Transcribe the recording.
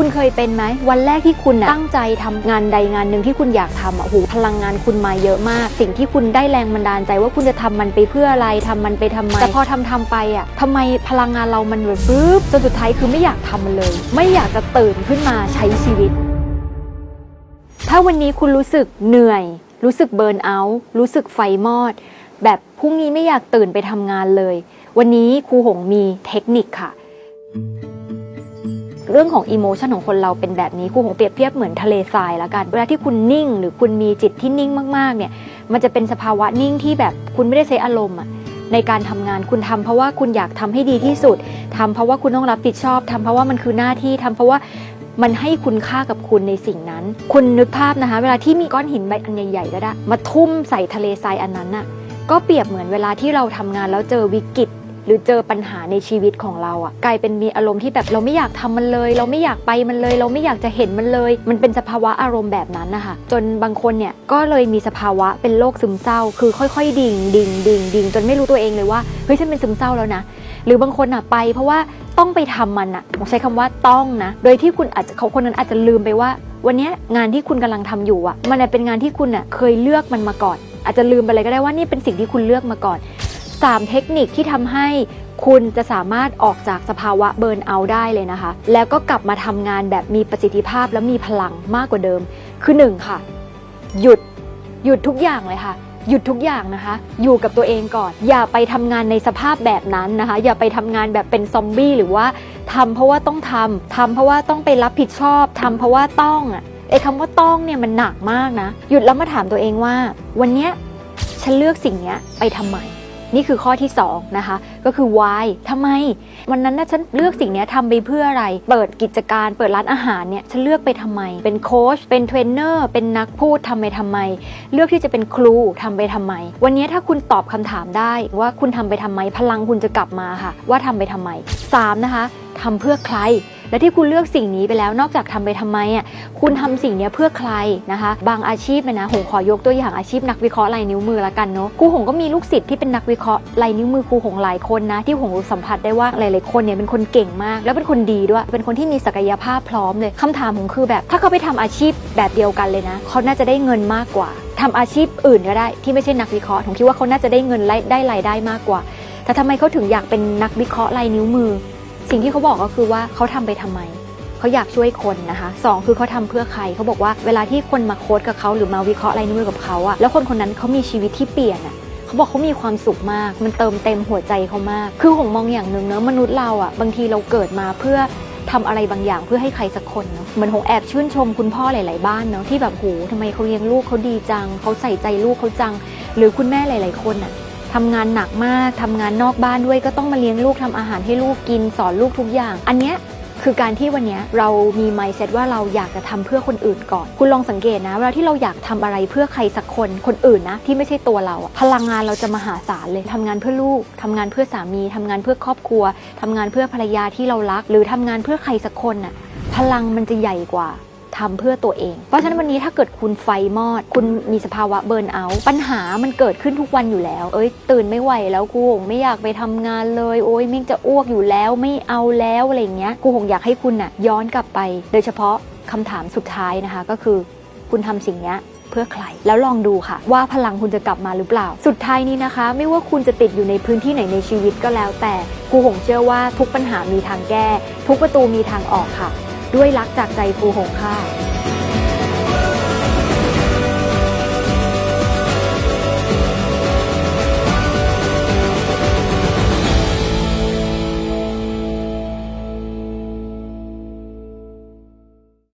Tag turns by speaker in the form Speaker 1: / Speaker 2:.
Speaker 1: คุณเคยเป็นไหมวันแรกที่คุณตั้งใจทำงานใดงานหนึ่งที่คุณอยากทำอะโหพลังงานคุณมาเยอะมาก สิ่งที่คุณได้แรงบันดาลใจว่าคุณจะทำมันไปเพื่ออะไรทำมันไปทำไมแต่พอทำทำไปอะทำไมพลังงานเรามันแบบปึ๊บจนสุดท้ายคือไม่อยากทำมันเลย ไม่อยากจะตื่นขึ้นมาใช้ชีวิต ถ้าวันนี้คุณรู้สึกเหนื่อย รู้สึกเบิร์นเอาท์รู้สึกไฟมอด แบบพรุ่งนี้ไม่อยากตื่นไปทำงานเลย วันนี้ครูหงมีเทคนิคค่ะ เรื่องของอิโมชันของคนเราเป็นแบบนี้ครูหงเปรียบเทียบเหมือนทะเลทรายแล้วกัน เวลาที่คุณนิ่ง หรือคุณมีจิตที่นิ่งมากๆเนี่ยมันจะเป็นสภาวะนิ่งที่แบบคุณไม่ได้ใช้อารมณ์อะในการทำงานคุณทำเพราะว่าคุณอยากทำให้ดีที่สุดทำเพราะว่าคุณต้องรับผิดชอบทำเพราะว่ามันคือหน้าที่ทำเพราะว่ามันให้คุณค่ากับคุณในสิ่งนั้น คุณนึกภาพนะคะ เวลาที่มีก้อนหินใบอันใหญ่ๆก็ได้ มาทุ่มใส่ทะเลทรายอันนั้นน่ะก็เปรียบเหมือนเวลาที่เราทำงานแล้วเจอวิกฤต หรือเจอปัญหาในชีวิตของเราอะกลายเป็นมีอารมณ์ที่แบบเราไม่อยากทำมันเลย เราไม่อยากไปมันเลย เราไม่อยากจะเห็นมันเลย มันเป็นสภาวะอารมณ์แบบนั้นนะคะจนบางคนเนี่ยก็เลยมีสภาวะเป็นโรคซึมเศร้า คือค่อยๆ ดิ่งดิ่งดิ่งดิ่งจนไม่รู้ตัวเองเลยว่าเฮ้ยฉันเป็นซึมเศร้าแล้วนะหรือบางคนอะไป เพราะว่าต้องไปทำมันอะผมใช้คำว่าต้องนะ โดยที่คุณอาจจะเขาคนนั้นอาจจะลืมไปว่า วันนี้งานที่คุณกำลังทำอยู่อะมันเป็นงานที่คุณอะเคยเลือกมันมาก่อน อาจจะลืมไปเลยก็ได้ว่านี่เป็นสิ่งที่คุณเลือกมาก่อน 3 เทคนิคที่ทำให้คุณจะสามารถออกจากสภาวะเบิร์นเอาได้เลยนะคะ แล้วก็กลับมาทำงานแบบมีประสิทธิภาพและมีพลังมากกว่าเดิม คือ 1 ค่ะ หยุดหยุดทุกอย่างเลยค่ะ หยุดทุกอย่างนะคะ อยู่กับตัวเองก่อน อย่าไปทำงานในสภาพแบบนั้นนะคะ อย่าไปทำงานแบบเป็นซอมบี้หรือว่าทำเพราะว่าต้องทำทำเพราะว่าต้องไปรับผิดชอบทำเพราะว่าต้องอะไอ้คำว่าต้องเนี่ยมันหนักมากนะ หยุดแล้วมาถามตัวเองว่า วันเนี้ยฉันเลือกสิ่งเนี้ยไปทำไม นี่คือข้อที่2นะคะก็คือ why ทำไม วันนั้นนะฉันเลือกสิ่งนี้ทำไปเพื่ออะไร เปิดกิจการเปิดร้านอาหารเนี่ยฉันเลือกไปทำไม เป็นโค้ชเป็นเทรนเนอร์เป็นนักพูดทำไปทำไม เลือกที่จะเป็นครูทำไปทำไม วันนี้ถ้าคุณตอบคำถามได้ว่าคุณทำไปทำไม พลังคุณจะกลับมาค่ะ ว่าทำไปทำไม 3 นะคะทำเพื่อใคร และที่คุณเลือกสิ่งนี้ไปแล้วนอกจากทำไปทำไมอะคุณทำสิ่งนี้เพื่อใครนะคะ บางอาชีพเนี่ยนะหงขอยกตัวอย่างอาชีพนักวิเคราะห์ลายนิ้วมือละกันเนาะครูหงก็มีลูกศิษย์ที่เป็นนักวิเคราะห์ลายนิ้วมือครูหงหลายคนนะ ที่หงสัมผัสได้ว่าหลายๆคนเนี่ยเป็นคนเก่งมาก แล้วเป็นคนดีด้วย เป็นคนที่มีศักยภาพพร้อมเลยคำถามของคือแบบ ถ้าเขาไปทำอาชีพแบบเดียวกันเลยนะเขาน่าจะได้เงินมากกว่าทำอาชีพอื่นก็ได้ที่ไม่ใช่นักวิเคราะห์ผมคิดว่าเขาน่าจะได้เงินได้รายได้มากกว่าแต่ทำไมเขาถึงอยากเป็นนักวิเคราะห์ลายนิ้วมือ สิ่งที่เขาบอกก็คือว่าเขาทำไปทำไมเขาอยากช่วยคนนะคะสองคือเขาทำเพื่อใครเขาบอกว่าเวลาที่คนมาโค้ดกับเขาหรือมาวิเคราะห์ลายนิ้วมือกับเขาอะแล้วคนคนนั้นเขามีชีวิตที่เปลี่ยนอะเขาบอกเขามีความสุขมาก มันเติมเต็มหัวใจเขามาก คือหงมองอย่างหนึ่งเนอะมนุษย์เราอะบางทีเราเกิดมาเพื่อทำอะไรบางอย่างเพื่อให้ใครสักคนเนาะเหมือนหงแอบชื่นชมคุณพ่อหลาย ๆ บ้านเนาะที่แบบโหทำไมเขาเลี้ยงลูกเขาดีจังเขาใส่ใจลูกเขาจัง หรือคุณแม่หลาย ๆ คนอะ ทำงานหนักมากทำงานนอกบ้านด้วยก็ต้องมาเลี้ยงลูกทำอาหารให้ลูกกินสอนลูกทุกอย่าง อันเนี้ยคือการที่วันนี้เรามี mindset ว่าเราอยากจะทำเพื่อคนอื่นก่อน คุณลองสังเกตนะเวลาที่เราอยากทำอะไรเพื่อใครสักคนคนอื่นนะที่ไม่ใช่ตัวเราพลังงานเราจะมหาศาลเลยทำงานเพื่อลูกทำงานเพื่อสามีทำงานเพื่อครอบครัวทำงานเพื่อภรรยาที่เรารัก หรือทำงานเพื่อใครสักคนน่ะพลังมันจะใหญ่กว่า ทำเพื่อตัวเอง เพราะฉะนั้นวันนี้ถ้าเกิดคุณไฟมอด คุณมีสภาวะเบิร์นเอาท์ปัญหามันเกิดขึ้นทุกวันอยู่แล้ว เอ้ย ตื่นไม่ไหวแล้วกูหงไม่อยากไปทำงานเลย โอ้ยมิ่งจะอ้วกอยู่แล้วไม่เอาแล้วอะไรอย่างเงี้ยกูหงอยากให้คุณน่ะย้อนกลับไป โดยเฉพาะคำถามสุดท้ายนะคะ ก็คือคุณทำสิ่งเนี้ยเพื่อใคร แล้วลองดูค่ะ ว่าพลังคุณจะกลับมาหรือเปล่า สุดท้ายนี้นะคะ ไม่ว่าคุณจะติดอยู่ในพื้นที่ไหนในชีวิตก็แล้วแต่กูหงเชื่อว่าทุกปัญหามีทางแก้ ทุกประตูมีทางออกค่ะ ด้วยรักจากใจฟูหงค่ะ